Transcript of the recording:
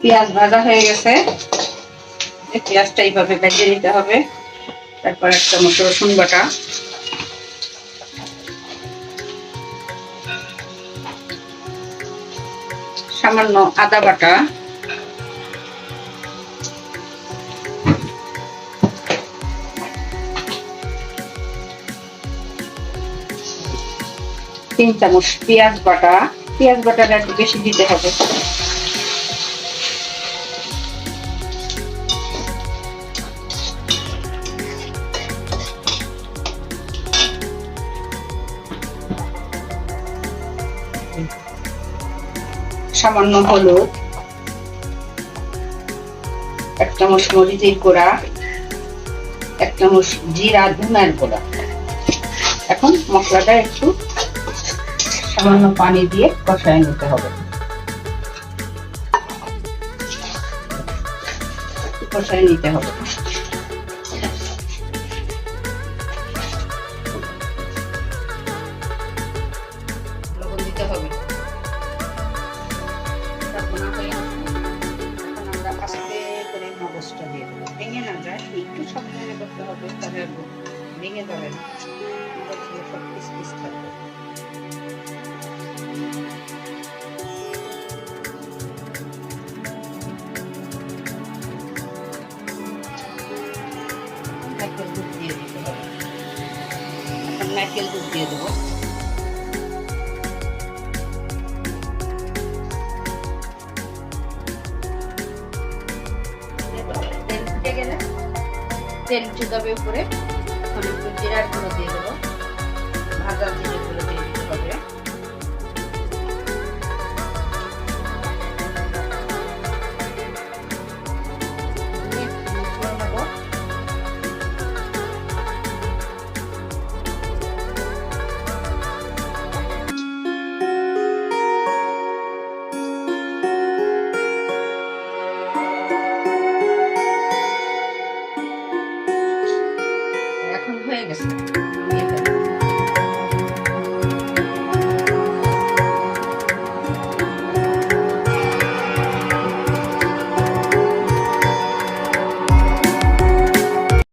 পেঁয়াজ ভাজা হয়ে গেছে। পেঁয়াজটা এইভাবে ভেজে নিতে হবে। তারপর এক চামচ রসুন বাটা। সামান্য আদা বাটা। তিন চামচ পেঁয়াজ বাটা। পেঁয়াজ বাটাটা একটু বেশি দিতে হবে। সামান্য হলুদ এক চামচ মরিচের গুঁড়া এক চামচ জিরা, ধুনার গুঁড়া। এখন মশলাটা একটু সামান্য পানি দিয়ে কষায় নিতে হবে। কষায় নিতে হবে। Daha bir tane bu. Niye de verin? Bakın ufak pis pis tatlı. नारियल दूध दिए देव তেল চুদাবে উপরে। হলুদ জিরার গুঁড়ো দিয়ে দেবো। ভাজা দিয়ে হয়ে গেছে।